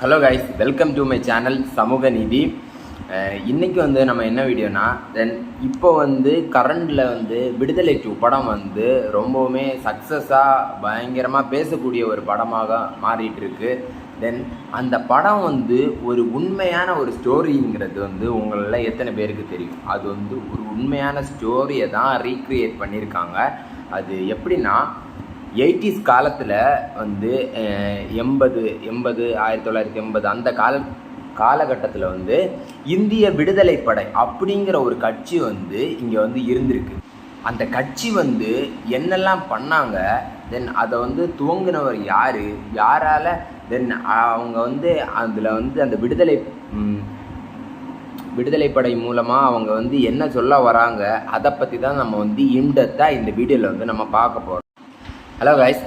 Hello guys welcome to my channel சமூக நீதி இன்றைக்கி வந்து நம்ம என்ன வீடியோனா தென் இப்போ வந்து கரண்டில் வந்து விடுதலை டூ படம் வந்து ரொம்பவுமே சக்ஸஸாக பயங்கரமாக பேசக்கூடிய ஒரு படமாக மாறிட்டுருக்கு. தென் அந்த படம் வந்து ஒரு உண்மையான ஒரு ஸ்டோரிங்கிறது வந்து உங்களில் எத்தனை பேருக்கு தெரியும்? அது வந்து ஒரு உண்மையான ஸ்டோரியை தான் ரீக்ரியேட் பண்ணியிருக்காங்க. அது எப்படின்னா எயிட்டிஸ் காலத்தில் வந்து எண்பது எண்பது ஆயிரத்தி தொள்ளாயிரத்தி எண்பது அந்த கால காலகட்டத்தில் வந்து இந்திய விடுதலை படை அப்படிங்கிற ஒரு கட்சி வந்து இங்கே வந்து இருந்திருக்கு. அந்த கட்சி வந்து என்னெல்லாம் பண்ணாங்க தென் அதை வந்து துவங்கினவர் யார் யாரால் தென் அவங்க வந்து அதில் வந்து அந்த விடுதலை விடுதலை படை மூலமாக அவங்க வந்து என்ன சொல்ல வராங்க அதை பற்றி தான் நம்ம வந்து இன்டத்தாக இந்த வீடியோவில் வந்து நம்ம பார்க்க போகிறோம் ஹலோ கைஸ்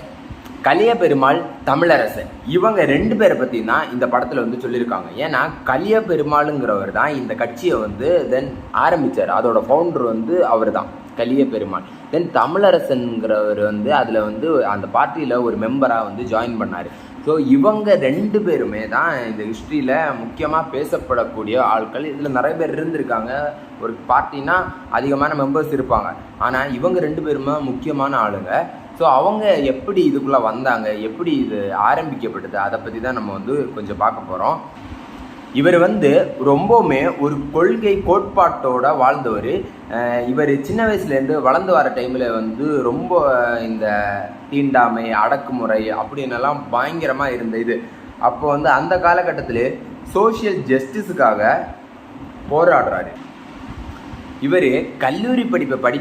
கலிய பெருமாள் தமிழரசன். இவங்க ரெண்டு பேரை பற்றி தான் இந்த படத்தில் வந்து சொல்லியிருக்காங்க. ஏன்னா கலிய பெருமாளுங்கிறவர் தான் இந்த கட்சியை வந்து தென் ஆரம்பித்தார் அதோட ஃபவுண்டர் வந்து அவர் தான் கலிய பெருமாள் தென் தமிழரசன்கிறவர் வந்து அதில் வந்து அந்த பார்ட்டியில் ஒரு மெம்பராக வந்து ஜாயின் பண்ணார். ஸோ இவங்க ரெண்டு பேருமே தான் இந்த ஹிஸ்ட்ரியில் முக்கியமாக பேசப்படக்கூடிய ஆட்கள். இதில் நிறைய பேர் இருந்திருக்காங்க. ஒரு பார்ட்டினா அதிகமான மெம்பர்ஸ் இருப்பாங்க. ஆனால் இவங்க ரெண்டு பேருமே முக்கியமான ஆளுங்க. ஸோ அவங்க எப்படி இதுக்குள்ளே வந்தாங்க? எப்படி இது ஆரம்பிக்கப்பட்டது? அதை பற்றி தான் நம்ம வந்து கொஞ்சம் பார்க்க போகிறோம் இவர் வந்து ரொம்பவுமே ஒரு கொள்கை கோட்பாட்டோட வாழ்ந்தவர். இவர் சின்ன வயசுலேருந்து வளர்ந்து வர டைமில் வந்து ரொம்ப இந்த தீண்டாமை அடக்குமுறை அப்படின்னெல்லாம் பயங்கரமாக இருந்த இது. அப்போ வந்து அந்த காலகட்டத்தில் சோஷியல் ஜஸ்டிஸுக்காக போராடுறாரு. இவர் கல்லூரி படிப்பை படி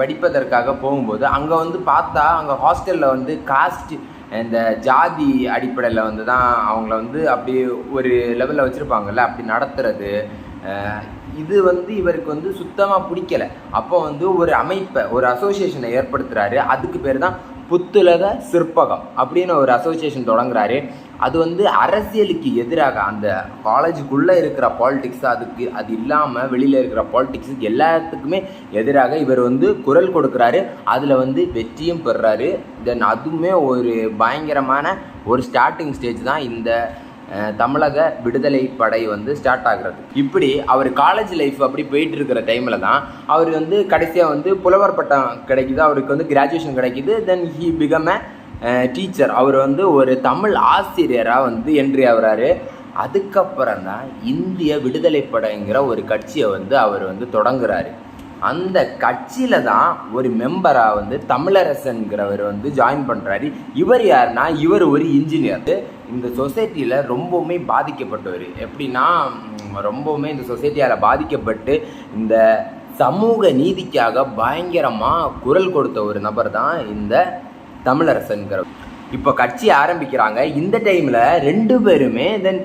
படிப்பதற்காக போகும்போது அங்கே வந்து பார்த்தா அங்கே ஹாஸ்டலில் வந்து காஸ்ட் இந்த ஜாதி அடிப்படையில் வந்து தான் அவங்கள வந்து அப்படி ஒரு லெவலில் வச்சுருப்பாங்கல்ல அப்படி நடத்துறது. இது வந்து இவருக்கு வந்து சுத்தமாக பிடிக்கல. அப்போ வந்து ஒரு அமைப்பை ஒரு அசோசியேஷனை ஏற்படுத்துகிறாரு அதுக்கு பேர் தான் புத்துலக சிற்பகம் அப்படின்னு ஒரு அசோசியேஷன் தொடங்குறாரு. அது வந்து அரசியலுக்கு எதிராக அந்த காலேஜுக்குள்ளே இருக்கிற பாலிடிக்ஸ் அதுக்கு அது இல்லாமல் வெளியில் இருக்கிற பாலிடிக்ஸுக்கு எல்லாத்துக்குமே எதிராக இவர் வந்து குரல் கொடுக்குறாரு. அதில் வந்து வெற்றியும் பெறுறாரு. தென் அதுவுமே ஒரு பயங்கரமான ஒரு ஸ்டார்டிங் ஸ்டேஜ் தான் இந்த தமிழக விடுதலை படை வந்து ஸ்டார்ட் ஆகிறது. இப்படி அவர் காலேஜ் லைஃப் அப்படி போயிட்டு இருக்கிற டைமில் தான் அவர் வந்து கடைசியாக வந்து புலவர் பட்டம் கிடைக்குது அவருக்கு வந்து கிராஜுவேஷன் கிடைக்குது. Then he become a teacher அவர் வந்து ஒரு தமிழ் ஆசிரியராக வந்து என்ட்ரி ஆகுறாரு. அதுக்கப்புறம் தான் இந்திய விடுதலை படைங்கிற ஒரு கட்சியை வந்து அவர் வந்து தொடங்குறாரு. அந்த கட்சியில் தான் ஒரு மெம்பராக வந்து தமிழரசன்கிறவர் வந்து ஜாயின் பண்ணுறாரு இவர் யாருன்னா இவர் ஒரு இன்ஜினியர் இந்த சொசைட்டியில் ரொம்பவுமே பாதிக்கப்பட்டவர். எப்படின்னா ரொம்பவுமே இந்த சொசைட்டியால் பாதிக்கப்பட்டு இந்த சமூக நீதிக்காக பயங்கரமாக குரல் கொடுத்த ஒரு நபர் தான் இந்த தமிழரசன்கிற இப்போ கட்சி ஆரம்பிக்கிறாங்க. இந்த டைமில் ரெண்டு பேருமே தென்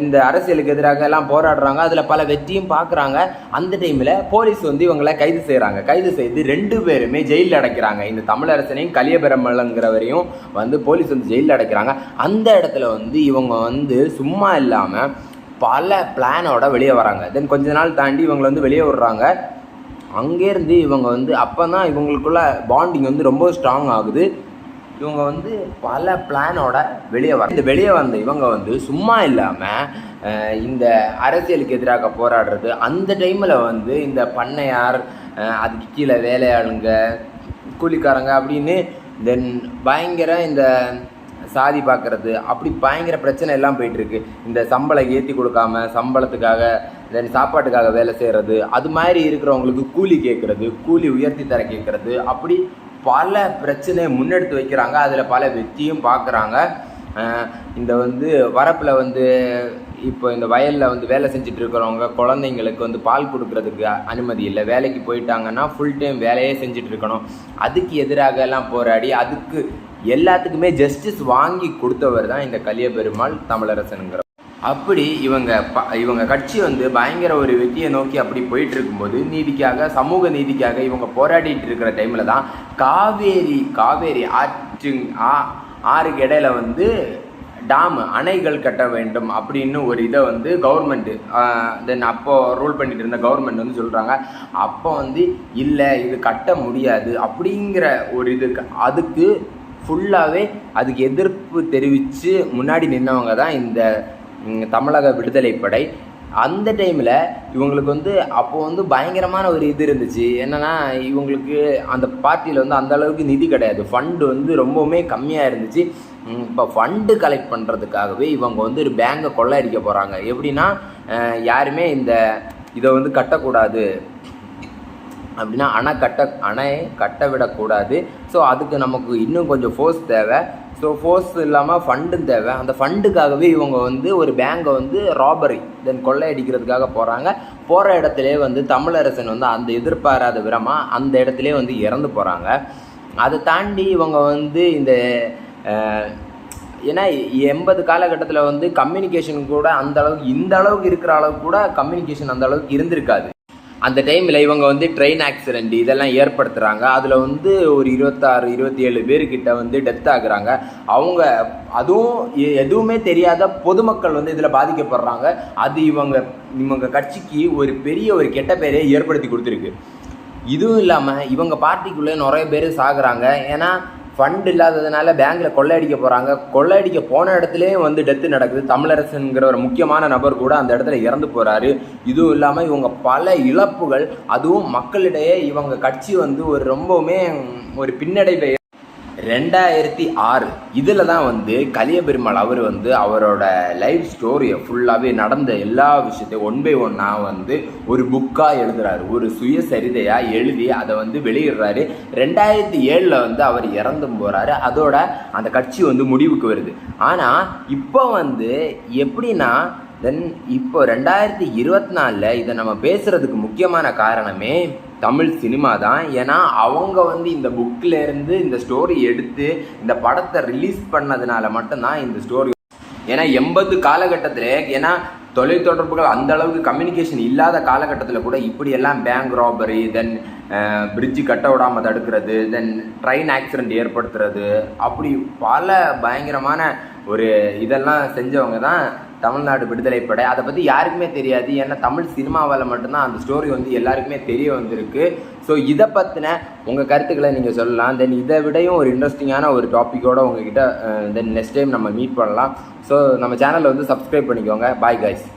இந்த அரசியலுக்கு எதிராக எல்லாம் போராடுறாங்க. அதில் பல வெற்றியும் பார்க்குறாங்க அந்த டைமில் போலீஸ் வந்து இவங்களை கைது செய்கிறாங்க கைது செய்து ரெண்டு பேருமே ஜெயிலில் அடைக்கிறாங்க. இந்த தமிழரசனையும் கலியபெருமலங்கிறவரையும் வந்து போலீஸ் வந்து ஜெயிலில் அடைக்கிறாங்க. அந்த இடத்துல வந்து இவங்க வந்து சும்மா இல்லாமல் பல பிளானோட வெளியே வராங்க. தென் கொஞ்ச நாள் தாண்டி இவங்களை வந்து வெளியே விடுறாங்க. அங்கேருந்து இவங்க வந்து அப்போ தான் இவங்களுக்குள்ள பாண்டிங் வந்து ரொம்ப ஸ்ட்ராங் ஆகுது. இவங்க வந்து பல பிளானோட வெளியே வர இந்த வெளியே வந்த இவங்க வந்து சும்மா இல்லாமல் இந்த அரசியலுக்கு எதிராக போராடுறது அந்த டைமில் வந்து இந்த பண்ணையார் அதுக்கு கீழே வேலையாளுங்க கூலிக்காரங்க அப்படின்னு தென் பயங்கர இந்த சாதி பார்க்குறது அப்படி பயங்கர பிரச்சனை எல்லாம் போயிட்டுருக்கு. இந்த சம்பளம் ஏற்றி கொடுக்காம சம்பளத்துக்காக தென் சாப்பாட்டுக்காக வேலை செய்கிறது அது மாதிரி இருக்கிறவங்களுக்கு கூலி கேட்குறது கூலி உயர்த்தி தர கேட்குறது அப்படி பல பிரச்சனையை முன்னெடுத்து வைக்கிறாங்க. அதில் பல வெற்றியும் பார்க்குறாங்க. இந்த வந்து வரப்பில் வந்து இப்போ இந்த வயலில் வந்து வேலை செஞ்சுட்டு இருக்கிறவங்க குழந்தைங்களுக்கு வந்து பால் கொடுக்குறதுக்கு அனுமதி இல்லை. வேலைக்கு போயிட்டாங்கன்னா ஃபுல் டைம் வேலையே செஞ்சுட்டு இருக்கணும் அதுக்கு எதிராக எல்லாம் போராடி அதுக்கு எல்லாத்துக்குமே ஜஸ்டிஸ் வாங்கி கொடுத்தவர் தான் இந்த கலிய பெருமாள் தமிழரசனுங்கிற அப்படி இவங்க ப இவங்க கட்சி வந்து பயங்கர ஒரு வெற்றியை நோக்கி அப்படி போயிட்டு இருக்கும்போது நீதிக்காக சமூக நீதிக்காக இவங்க போராடிட்டு இருக்கிற டைமில் தான் காவேரி காவேரி ஆற்று ஆ ஆறுக்கு இடையில வந்து டாம் அணைகள் கட்ட வேண்டும் அப்படின்னு ஒரு இதை வந்து கவர்மெண்ட்டு தென் அப்போது ரூல் பண்ணிட்டு இருந்த கவர்மெண்ட் வந்து சொல்கிறாங்க அப்போ வந்து இல்லை இது கட்ட முடியாது அப்படிங்கிற ஒரு இது அதுக்கு ஃபுல்லாகவே அதுக்கு எதிர்ப்பு தெரிவித்து முன்னாடி நின்னவங்க தான் இந்த தமிழக விடுதலை படை அந்த டைமில் இவங்களுக்கு வந்து அப்போது வந்து பயங்கரமான ஒரு இது இருந்துச்சு. என்னென்னா இவங்களுக்கு அந்த பார்ட்டியில் வந்து அந்த அளவுக்கு நிதி கிடையாது. ஃபண்டு வந்து ரொம்பவுமே கம்மியாக இருந்துச்சு. இப்போ ஃபண்டு கலெக்ட் பண்ணுறதுக்காகவே இவங்க வந்து ஒரு பேங்கை கொள்ளையடிக்க போகிறாங்க எப்படின்னா யாருமே இந்த இதை வந்து கட்டக்கூடாது. அப்படின்னா அணை கட்ட அணையை கட்ட விடக்கூடாது. ஸோ அதுக்கு நமக்கு இன்னும் கொஞ்சம் ஃபோர்ஸ் தேவை. ஸோ ஃபோர்ஸ் இல்லாமல் ஃபண்டும் தேவை. அந்த ஃபண்டுக்காகவே இவங்க வந்து ஒரு பேங்கை வந்து ராபரி தென் கொள்ளையடிக்கிறதுக்காக போகிறாங்க போகிற இடத்துலே வந்து தமிழரசன் வந்து அந்த எதிர்பாராத விரமாக அந்த இடத்துலே வந்து இறந்து போகிறாங்க அதை தாண்டி இவங்க வந்து இந்த ஏன்னா எண்பது காலகட்டத்தில் வந்து கம்யூனிகேஷன் கூட அந்த அளவுக்கு இந்த அளவுக்கு இருக்கிற அளவுக்கு கூட கம்யூனிகேஷன் அந்த அளவுக்கு இருந்திருக்காது. அந்த டைமில் இவங்க வந்து ட்ரெயின் ஆக்சிடெண்ட் இதெல்லாம் ஏற்படுத்துகிறாங்க அதில் வந்து ஒரு இருபத்தாறு இருபத்தி ஏழு பேர்கிட்ட வந்து டெத் ஆகுறாங்க. அவங்க அதுவும் எ- எதுவுமே தெரியாத பொதுமக்கள் வந்து இதில் பாதிக்கப்படுறாங்க. அது இவங்க இவங்க கட்சிக்கு ஒரு பெரிய ஒரு கெட்ட பேரை ஏற்படுத்தி கொடுத்துருக்கு. இதுவும் இல்லாமல் இவங்க பார்ட்டிக்குள்ளே நிறைய பேர் சாகுறாங்க. ஏன்னா ஃபண்ட் இல்லாததுனால பேங்க்கில் கொள்ளையடிக்க போகிறாங்க கொள்ளையடிக்க போன இடத்துலையும் வந்து டெத்து நடக்குது. தமிழரசனுங்கிற ஒரு முக்கியமான நபர் கூட அந்த இடத்துல இறந்து போகிறாரு இதுவும் இல்லாமல் இவங்க பல இழப்புகள் அதுவும் மக்களிடையே இவங்க கட்சி வந்து ஒரு ரொம்பவுமே ஒரு பின்னடைவை ரெண்டாயிரத்தி ஆறு. இதில் தான் வந்து கலிய பெருமாள் அவர் வந்து அவரோட லைஃப் ஸ்டோரியை ஃபுல்லாகவே நடந்த எல்லா விஷயத்தையும் ஒன் பை ஒன்னாக வந்து ஒரு புக்காக எழுதுறாரு. ஒரு சுயசரிதையாக எழுதி அதை வந்து வெளியிடுறாரு. ரெண்டாயிரத்தி ஏழில் வந்து அவர் இறந்து போகிறாரு அதோட அந்த கட்சி வந்து முடிவுக்கு வருது. ஆனால் இப்போ வந்து எப்படின்னா தென் இப்போ ரெண்டாயிரத்தி இருபத்தி நாலில் இதை நம்ம பேசுகிறதுக்கு முக்கியமான காரணமே தமிழ் சினிமா தான். ஏன்னா அவங்க வந்து இந்த புக்கில் இருந்து இந்த ஸ்டோரி எடுத்து இந்த படத்தை ரிலீஸ் பண்ணதுனால மட்டும்தான் இந்த ஸ்டோரி ஏன்னா எண்பது காலகட்டத்தில் ஏன்னா தொலைத்தொடர்புகள் அந்த அளவுக்கு கம்யூனிகேஷன் இல்லாத காலகட்டத்தில் கூட இப்படியெல்லாம் பேங்க் ராபரி தென் பிரிட்ஜு கட்ட விடாமல் தடுக்கிறது தென் ட்ரெயின் ஆக்சிடென்ட் ஏற்படுத்துறது அப்படி பல பயங்கரமான ஒரு இதெல்லாம் செஞ்சவங்க தான் தமிழ்நாடு விடுதலை படை. அதை பற்றி யாருக்குமே தெரியாது. ஏன்னா தமிழ் சினிமாவால் மட்டும்தான் அந்த ஸ்டோரி வந்து எல்லாருக்குமே தெரிய வந்திருக்கு. ஸோ இதை பற்றின உங்கள் கருத்துக்களை நீங்கள் சொல்லலாம். தென் இதை விடையும் ஒரு இன்ட்ரெஸ்டிங்கான ஒரு டாப்பிக்கோட உங்ககிட்ட தென் நெக்ஸ்ட் டைம் நம்ம மீட் பண்ணலாம். ஸோ நம்ம சேனலை வந்து சப்ஸ்கிரைப் பண்ணிக்கோங்க. Bye guys